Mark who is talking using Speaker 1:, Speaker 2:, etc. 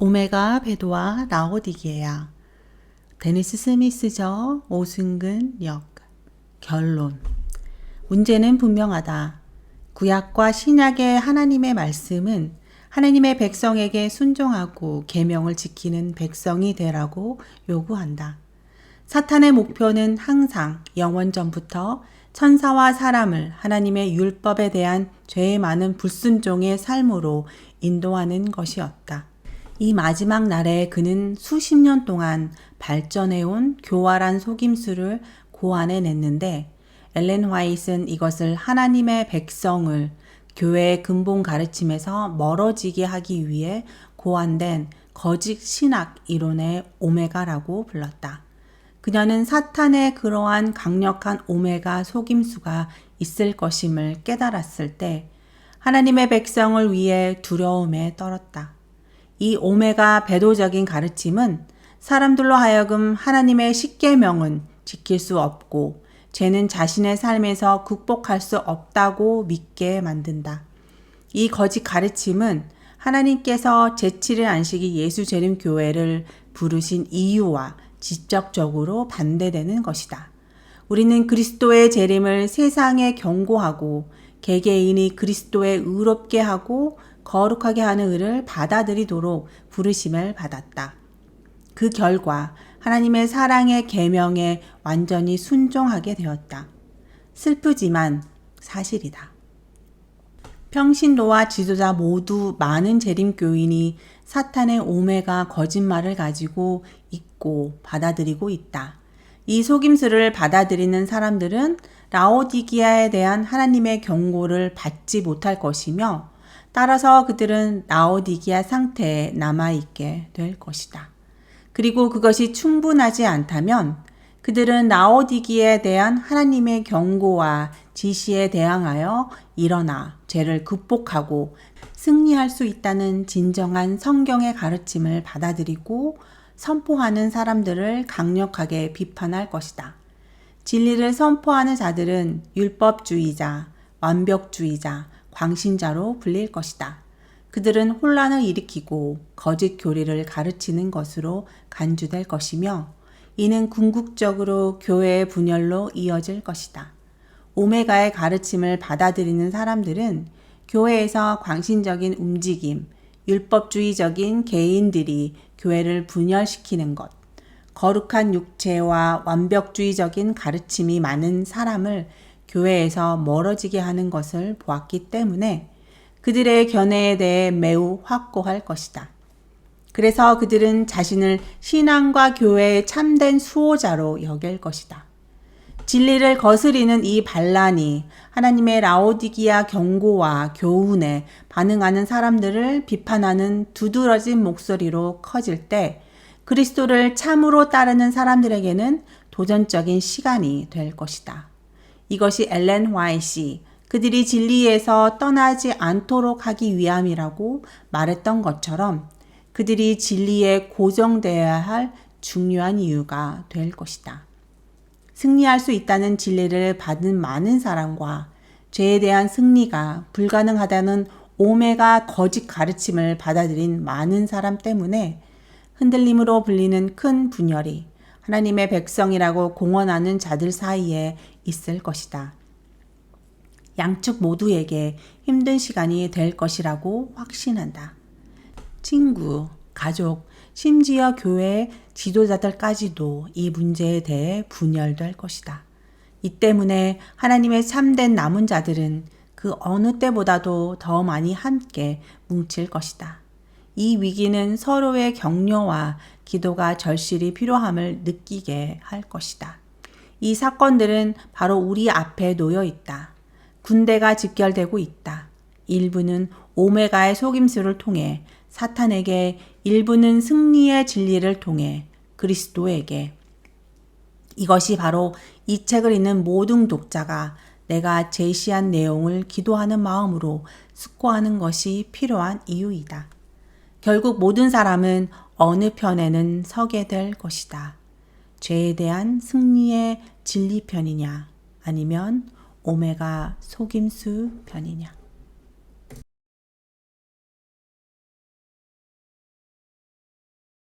Speaker 1: 오메가 베도와 라오디게야. 데니스 스미스저 오승근 역. 결론. 문제는 분명하다. 구약과 신약의 하나님의 말씀은 하나님의 백성에게 순종하고 계명을 지키는 백성이 되라고 요구한다. 사탄의 목표는 항상 영원 전부터 천사와 사람을 하나님의 율법에 대한 죄의 많은 불순종의 삶으로 인도하는 것이었다. 이 마지막 날에 그는 수십 년 동안 발전해온 교활한 속임수를 고안해 냈는데 엘렌 화이트는 이것을 하나님의 백성을 교회의 근본 가르침에서 멀어지게 하기 위해 고안된 거짓 신학 이론의 오메가라고 불렀다. 그녀는 사탄의 그러한 강력한 오메가 속임수가 있을 것임을 깨달았을 때 하나님의 백성을 위해 두려움에 떨었다. 이 오메가 배도적인 가르침은 사람들로 하여금 하나님의 십계명은 지킬 수 없고 죄는 자신의 삶에서 극복할 수 없다고 믿게 만든다. 이 거짓 가르침은 하나님께서 제7일 안식이 예수 재림 교회를 부르신 이유와 지적적으로 반대되는 것이다. 우리는 그리스도의 재림을 세상에 경고하고 개개인이 그리스도의 의롭게 하고 거룩하게 하는 의를 받아들이도록 부르심을 받았다. 그 결과 하나님의 사랑의 계명에 완전히 순종하게 되었다. 슬프지만 사실이다. 평신도와 지도자 모두 많은 재림교인이 사탄의 오메가 거짓말을 가지고 있고 받아들이고 있다. 이 속임수를 받아들이는 사람들은 라오디기아에 대한 하나님의 경고를 받지 못할 것이며 따라서 그들은 라오디기아 상태에 남아있게 될 것이다. 그리고 그것이 충분하지 않다면 그들은 라오디기에 대한 하나님의 경고와 지시에 대항하여 일어나 죄를 극복하고 승리할 수 있다는 진정한 성경의 가르침을 받아들이고 선포하는 사람들을 강력하게 비판할 것이다. 진리를 선포하는 자들은 율법주의자, 완벽주의자, 광신자로 불릴 것이다. 그들은 혼란을 일으키고 거짓 교리를 가르치는 것으로 간주될 것이며 이는 궁극적으로 교회의 분열로 이어질 것이다. 오메가의 가르침을 받아들이는 사람들은 교회에서 광신적인 움직임, 율법주의적인 개인들이 교회를 분열시키는 것, 거룩한 육체와 완벽주의적인 가르침이 많은 사람을 교회에서 멀어지게 하는 것을 보았기 때문에 그들의 견해에 대해 매우 확고할 것이다. 그래서 그들은 자신을 신앙과 교회의 참된 수호자로 여길 것이다. 진리를 거스리는 이 반란이 하나님의 라오디기아 경고와 교훈에 반응하는 사람들을 비판하는 두드러진 목소리로 커질 때 그리스도를 참으로 따르는 사람들에게는 도전적인 시간이 될 것이다. 이것이 엘렌 화이시 그들이 진리에서 떠나지 않도록 하기 위함이라고 말했던 것처럼 그들이 진리에 고정되어야 할 중요한 이유가 될 것이다. 승리할 수 있다는 진리를 받은 많은 사람과 죄에 대한 승리가 불가능하다는 오메가 거짓 가르침을 받아들인 많은 사람 때문에 흔들림으로 불리는 큰 분열이 하나님의 백성이라고 공언하는 자들 사이에 있을 것이다. 양측 모두에게 힘든 시간이 될 것이라고 확신한다. 친구, 가족, 심지어 교회 지도자들까지도 이 문제에 대해 분열될 것이다. 이 때문에 하나님의 참된 남은 자들은 그 어느 때보다도 더 많이 함께 뭉칠 것이다. 이 위기는 서로의 격려와 기도가 절실히 필요함을 느끼게 할 것이다. 이 사건들은 바로 우리 앞에 놓여 있다. 군대가 집결되고 있다. 일부는 오메가의 속임수를 통해 사탄에게 일부는 승리의 진리를 통해 그리스도에게 이것이 바로 이 책을 읽는 모든 독자가 내가 제시한 내용을 기도하는 마음으로 숙고하는 것이 필요한 이유이다. 결국 모든 사람은 어느 편에는 서게 될 것이다. 죄에 대한 승리의 진리 편이냐, 아니면 오메가 속임수 편이냐.